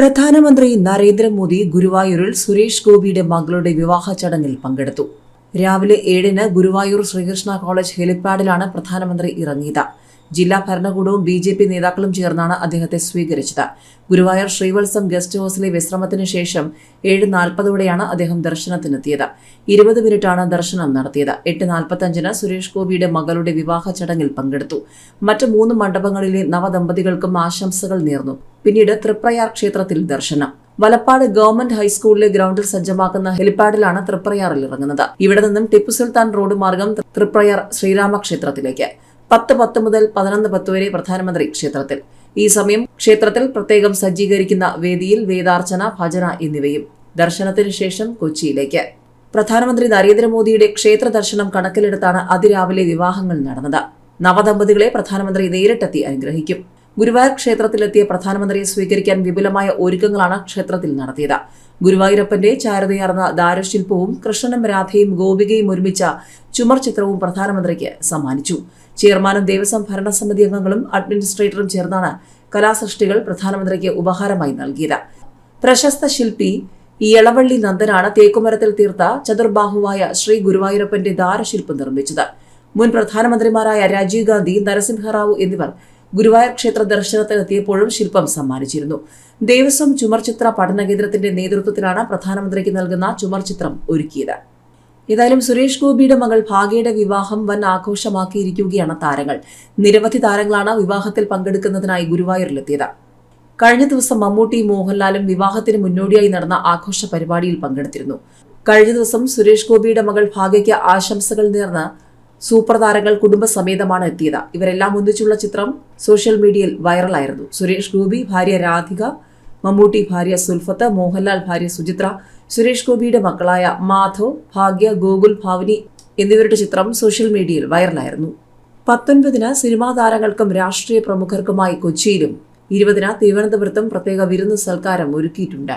പ്രധാനമന്ത്രി നരേന്ദ്രമോദി ഗുരുവായൂരിൽ സുരേഷ് ഗോപിയുടെ മകളുടെ വിവാഹ ചടങ്ങിൽ പങ്കെടുത്തു. രാവിലെ ഏഴിന് ഗുരുവായൂർ ശ്രീകൃഷ്ണ കോളേജ് ഹെലിപ്പാഡിലാണ് പ്രധാനമന്ത്രി ഇറങ്ങിയത്. ജില്ലാ ഭരണകൂടവും ബി ജെ പി നേതാക്കളും ചേർന്നാണ് അദ്ദേഹത്തെ സ്വീകരിച്ചത്. ഗുരുവായൂർ ശ്രീവത്സം ഗസ്റ്റ് ഹൌസിലെ വിശ്രമത്തിന് ശേഷം ഏഴ് നാൽപ്പതോടെയാണ് അദ്ദേഹം ദർശനത്തിനെത്തിയത്. ഇരുപത് മിനിറ്റാണ് ദർശനം നടത്തിയത്. എട്ട് നാൽപ്പത്തഞ്ചിന് സുരേഷ് ഗോപിയുടെ മകളുടെ വിവാഹ ചടങ്ങിൽ പങ്കെടുത്തു. മറ്റ് മൂന്ന് മണ്ഡപങ്ങളിലെ നവദമ്പതികൾക്കും ആശംസകൾ നേർന്നു. പിന്നീട് തൃപ്രയാർ ക്ഷേത്രത്തിൽ ദർശനം. വലപ്പാട് ഗവൺമെന്റ് ഹൈസ്കൂളിലെ ഗ്രൗണ്ടിൽ സജ്ജമാക്കുന്ന ഹെലിപ്പാഡിലാണ് തൃപ്രയാറിൽ ഇറങ്ങുന്നത്. ഇവിടെ നിന്നും ടിപ്പു സുൽത്താൻ റോഡ് മാർഗം തൃപ്രയാർ ശ്രീരാമക്ഷേത്രത്തിലേക്ക് പത്ത് പത്ത് മുതൽ പതിനൊന്ന് പത്ത് വരെ പ്രധാനമന്ത്രി ക്ഷേത്രത്തിൽ. ഈ സമയം ക്ഷേത്രത്തിൽ പ്രത്യേകം സജ്ജീകരിക്കുന്ന വേദിയിൽ വേദാർച്ചന ഭജന എന്നിവയും. ദർശനത്തിന് ശേഷം കൊച്ചിയിലേക്ക്. പ്രധാനമന്ത്രി നരേന്ദ്രമോദിയുടെ ക്ഷേത്ര ദർശനം കണക്കിലെടുത്താണ് അതിരാവിലെ വിവാഹങ്ങൾ നടന്നത്. നവദമ്പതികളെ പ്രധാനമന്ത്രി നേരിട്ടെത്തി അനുഗ്രഹിക്കും. ഗുരുവായൂർ ക്ഷേത്രത്തിലെത്തിയ പ്രധാനമന്ത്രിയെ സ്വീകരിക്കാൻ വിപുലമായ ഒരുക്കങ്ങളാണ് ക്ഷേത്രത്തിൽ നടത്തിയത്. ഗുരുവായൂരപ്പന്റെ ചാരുതയാർന്ന ദാരുശില്പവും കൃഷ്ണനും രാധയും ഗോപികയും ഒരുമിച്ച ചുമർ ചിത്രവും പ്രധാനമന്ത്രിക്ക് സമ്മാനിച്ചു. ചെയർമാനും ദേവസ്വം ഭരണസമിതി അംഗങ്ങളും അഡ്മിനിസ്ട്രേറ്ററും ചേർന്നാണ് കലാസൃഷ്ടികൾ പ്രധാനമന്ത്രിക്ക് ഉപഹാരമായി നൽകിയത്. പ്രശസ്ത ശില്പി ഇളവള്ളി നന്ദനാണ് തേക്കുമരത്തിൽ തീർത്ത ചതുർബാഹുവായ ശ്രീ ഗുരുവായൂരപ്പന്റെ ദാരശില്പം നിർമ്മിച്ചത്. മുൻ പ്രധാനമന്ത്രിമാരായ രാജീവ് ഗാന്ധി നരസിംഹറാവു എന്നിവർ ഗുരുവായൂർ ക്ഷേത്ര ദർശനത്തിനെത്തിയപ്പോഴും ശില്പം സമ്മാനിച്ചിരുന്നു. ദേവസ്വം ചുമർചിത്ര പഠന കേന്ദ്രത്തിന്റെ നേതൃത്വത്തിലാണ് പ്രധാനമന്ത്രിക്ക് നൽകുന്ന ചുമർചിത്രം ഒരുക്കിയത്. ഏതായാലും സുരേഷ് ഗോപിയുടെ മകൾ ഭാഗ്യയുടെ വിവാഹം വൻ ആഘോഷമാക്കിയിരിക്കുകയാണ് താരങ്ങൾ. നിരവധി താരങ്ങളാണ് വിവാഹത്തിൽ പങ്കെടുക്കുന്നതിനായി ഗുരുവായൂരിലെത്തിയത്. കഴിഞ്ഞ ദിവസം മമ്മൂട്ടി മോഹൻലാലും വിവാഹത്തിന് മുന്നോടിയായി നടന്ന ആഘോഷ പരിപാടിയിൽ പങ്കെടുത്തിരുന്നു. കഴിഞ്ഞ ദിവസം സുരേഷ് ഗോപിയുടെ മകൾ ഭാഗ്യയ്ക്ക് ആശംസകൾ നേർന്ന് സൂപ്പർ താരങ്ങൾ കുടുംബസമേതമാണ് എത്തിയത്. ഇവരെല്ലാം ഒന്നിച്ചുള്ള ചിത്രം സോഷ്യൽ മീഡിയയിൽ വൈറലായിരുന്നു. സുരേഷ് ഗോപി ഭാര്യ രാധിക മമ്മൂട്ടി ഭാര്യ സുൽഫത്ത് മോഹൻലാൽ ഭാര്യ സുചിത്ര സുരേഷ് ഗോപിയുടെ മക്കളായ മാധവ് ഭാഗ്യ ഗോകുൽ ഭാവനി എന്നിവരുടെ ചിത്രം സോഷ്യൽ മീഡിയയിൽ വൈറലായിരുന്നു. പത്തൊൻപതിന് സിനിമാ താരങ്ങൾക്കും രാഷ്ട്രീയ പ്രമുഖർക്കുമായി കൊച്ചിയിലും ഇരുപതിന് തിരുവനന്തപുരത്തും പ്രത്യേക വിരുന്ന് സൽക്കാരം ഒരുക്കിയിട്ടുണ്ട്.